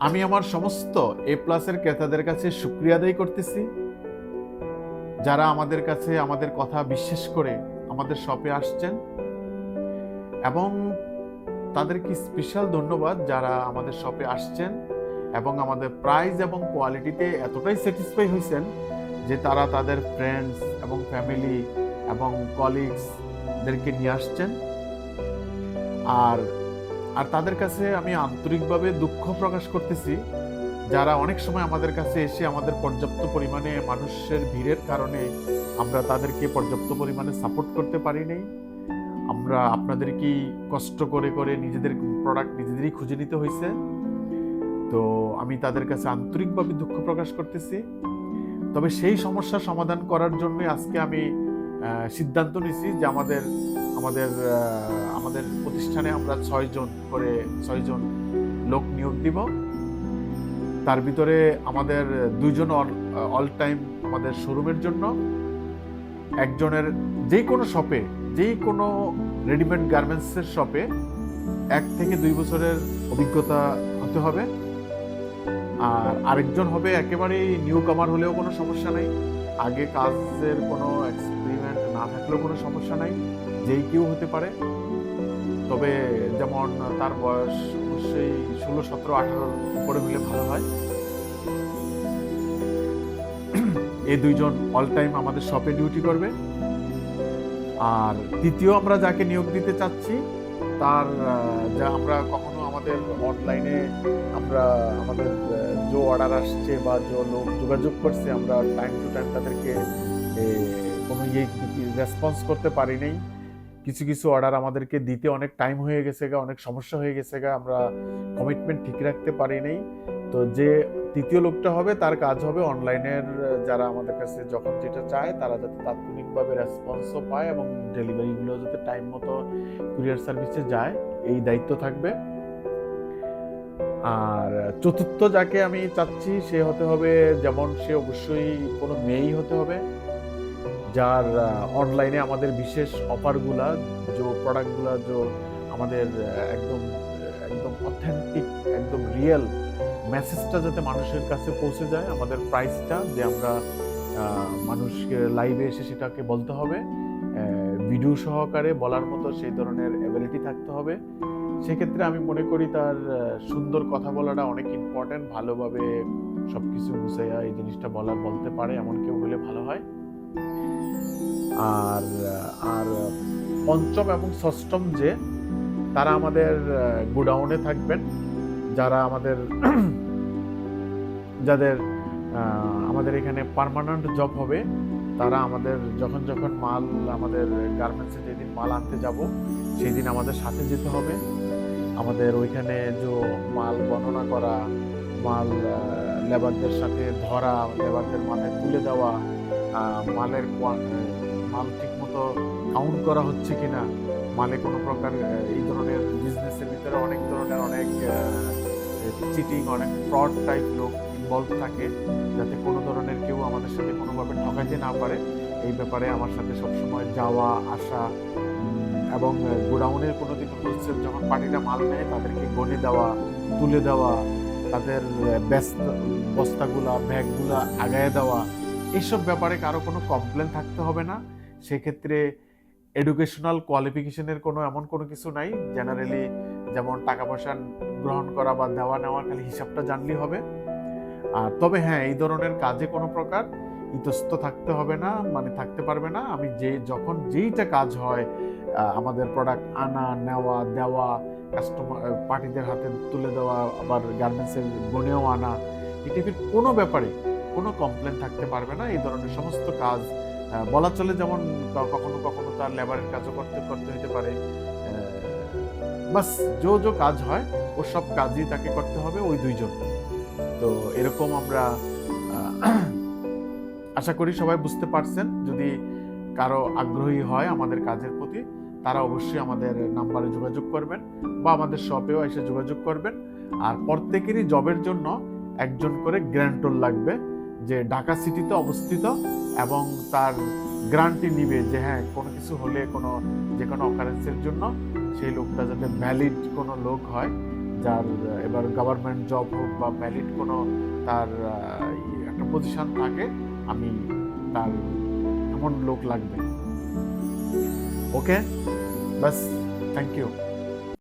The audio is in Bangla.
আমি আমার সমস্ত এ প্লাসের ক্রেতাদের কাছে আদায় করতেছি। যারা আমাদের কাছে আমাদের কথা বিশ্বাস করে আমাদের শপে আসছেন। এবং তাদেরকে স্পেশাল ধন্যবাদ যারা আমাদের শপে আসছেন এবং আমাদের প্রাইস এবং কোয়ালিটিতে এতটাই স্যাটিসফাই হয়েছেন যে তারা তাদের ফ্রেন্ডস এবং ফ্যামিলি এবং কলিগসদেরকে নিয়ে আসছেন। আর আর তাদের কাছে আমি আন্তরিকভাবে দুঃখ প্রকাশ করতেছি। যারা অনেক সময় আমাদের কাছে এসে আমাদের পর্যাপ্ত পরিমাণে মানুষের ভিড়ের কারণে আমরা তাদেরকে পর্যাপ্ত পরিমাণে সাপোর্ট করতে পারি নাই। আমরা আপনাদেরকেই কষ্ট করে করে নিজেদের প্রোডাক্ট নিজেদেরই খুঁজে নিতে হয়েছে। তো আমি তাদের কাছে আন্তরিকভাবে দুঃখ প্রকাশ করতেছি। তবে সেই সমস্যা সমাধান করার জন্য আজকে আমি সিদ্ধান্ত নিছি যে আমাদের আমাদের আমাদের প্রতিষ্ঠানে আমরা ছয়জন করে ছয়জন লোক নিয়োগ দিব। তার ভিতরে আমাদের দুইজন অল টাইম আমাদের শোরুমের জন্য। একজনের যে কোনো শপে যেই কোনো রেডিমেড গার্মেন্টসের শপে এক থেকে দুই বছরের অভিজ্ঞতা হতে হবে। আর আরেকজন হবে একেবারেই নিউ কামার হলেও কোনো সমস্যা নেই। আগে কাজের কোনো এক্সপেরিমেন্ট না থাকলেও কোনো সমস্যা নাই। যেই কেউ হতে পারে। তবে যেমন তার বয়স অবশ্যই ষোলো, সতেরো আঠারোর উপরে হলে ভালো হয়। এই দুইজন অল টাইম আমাদের শপে ডিউটি করবে। আর তৃতীয় আমরা যাকে নিয়োগ দিতে চাচ্ছি, তার যা আমরা কখনো আমাদের অনলাইনে আমরা আমাদের যে অর্ডার আসছে বা যে লোক যোগাযোগ করছে, আমরা টাইম টু টাইম তাদেরকে কোনো ইয়ে রেসপন্স করতে পারি নাই। কিছু কিছু অর্ডার আমাদেরকে দিতে অনেক টাইম হয়ে গেছে গা, অনেক সমস্যা হয়ে গেছে গা, আমরা কমিটমেন্ট ঠিক রাখতে পারি নাই। তো যে তৃতীয় লোকটা হবে, তার কাজ হবে অনলাইনের যারা আমাদের কাছে যখন যেটা চায়, তারা যাতে তাৎক্ষণিকভাবে রেসপন্সও পায় এবং ডেলিভারিগুলো যাতে টাইম মতো কুরিয়ার সার্ভিসে যায়, এই দায়িত্ব থাকবে। আর চতুর্থ যাকে আমি চাচ্ছি, সে হতে হবে, যেমন সে অবশ্যই কোনো মেয়েই হতে হবে। যার অনলাইনে আমাদের বিশেষ অফারগুলা যে প্রোডাক্টগুলা যে আমাদের একদম একদম অথেন্টিক একদম রিয়েল মেসেজটা যাতে মানুষের কাছে পৌঁছে যায়, আমাদের প্রাইসটা যে আমরা মানুষকে লাইভে এসে সেটাকে বলতে হবে ভিডিও সহকারে বলার মতো সেই ধরনের অ্যাবিলিটি থাকতে হবে। সেক্ষেত্রে আমি মনে করি তার সুন্দর কথা বলাটা অনেক ইম্পর্ট্যান্ট ভালোভাবে সব কিছু গুছাইয়া এই জিনিসটা বলা, বলতে পারে, এমন কেউ হলে ভালো হয়। আর আর পঞ্চম এবং ষষ্ঠম যে, তারা আমাদের গোডাউনে থাকবেন। যারা আমাদের, যাদের আমাদের এখানে পার্মানেন্ট জব হবে, তারা আমাদের যখন যখন মাল, আমাদের গার্মেন্টসে যেদিন মাল আনতে যাব সেই দিন আমাদের সাথে যেতে হবে। আমাদের ওইখানে যে মাল গণনা করা, মাল লেবারদের সাথে ধরা লেবারদের মাথায় তুলে দেওয়া মালের মাল ঠিকমতো কাউন্ট করা হচ্ছে কি না মালে কোনো প্রকার এই ধরনের বিজনেসের ভিতরে অনেক ধরনের অনেক চিটিং অনেক ফ্রড টাইপ লোক ইনভলভ থাকে, যাতে কোনো ধরনের কেউ আমাদের সাথে কোনোভাবে ঠকাইতে না পারে। এই ব্যাপারে আমার সাথে সবসময় যাওয়া, আসা এবং গোডাউনের কোনো দিন হোলসেল যখন পার্টিরা মাল নেয়, তাদেরকে গনে দেওয়া, তুলে দেওয়া, তাদের ব্যস্ত, বস্তাগুলা, ব্যাগগুলা আগায় দেওয়া এইসব ব্যাপারে কারও কোনো কমপ্লেন থাকতে হবে না। সেক্ষেত্রে এডুকেশনাল কোয়ালিফিকেশনের কোনো এমন কোনো কিছু নাই। জেনারেলি যেমন টাকা পয়সা গ্রহণ করা বা দেওয়া নেওয়া খালি হিসাবটা জানলেই হবে। আর তবে হ্যাঁ এই ধরনের কাজে কোনো প্রকার ইতস্ত থাকতে হবে না মানে থাকতে পারবে না। আমি যে, যখন যেইটা কাজ হয় আমাদের প্রোডাক্ট আনা, নেওয়া, দেওয়া কাস্টমার পার্টিদের হাতে তুলে দেওয়া, আবার গার্মেন্টসের গনেও আনা, এই টাইপের কোনো ব্যাপারে কোনো কমপ্লেন থাকতে পারবে না। এই ধরনের সমস্ত কাজ বলা চলে যেমন কখনো কখনো তার লেবারের কাজও করতে করতে হতে পারে। বাস, যো, যে কাজ হয়, ও সব কাজই তাকে করতে হবে ওই দুইজন। তো এরকম আমরা আশা করি সবাই বুঝতে পারছেন। যদি কারও আগ্রহী হয় আমাদের কাজের প্রতি, তারা অবশ্যই আমাদের নাম্বারে যোগাযোগ করবেন বা আমাদের শপেও এসে যোগাযোগ করবেন। আর প্রত্যেকেরই জবের জন্য একজন করে গ্র্যান্টর লাগবে। যে ঢাকা সিটিতে অবস্থিত এবং তার গ্রান্টি নিবে যে হ্যাঁ কোনো কিছু হলে কোনো যে কোনো অকারেন্সের জন্য সেই লোকটা যাতে ভ্যালিড কোনো লোক হয়, যার এবার গভর্নমেন্ট জব হোক বা ভ্যালিড কোনো তার একটা পজিশন থাকে, আমি তার এমন লোক লাগবে। ওকে বাস থ্যাংক ইউ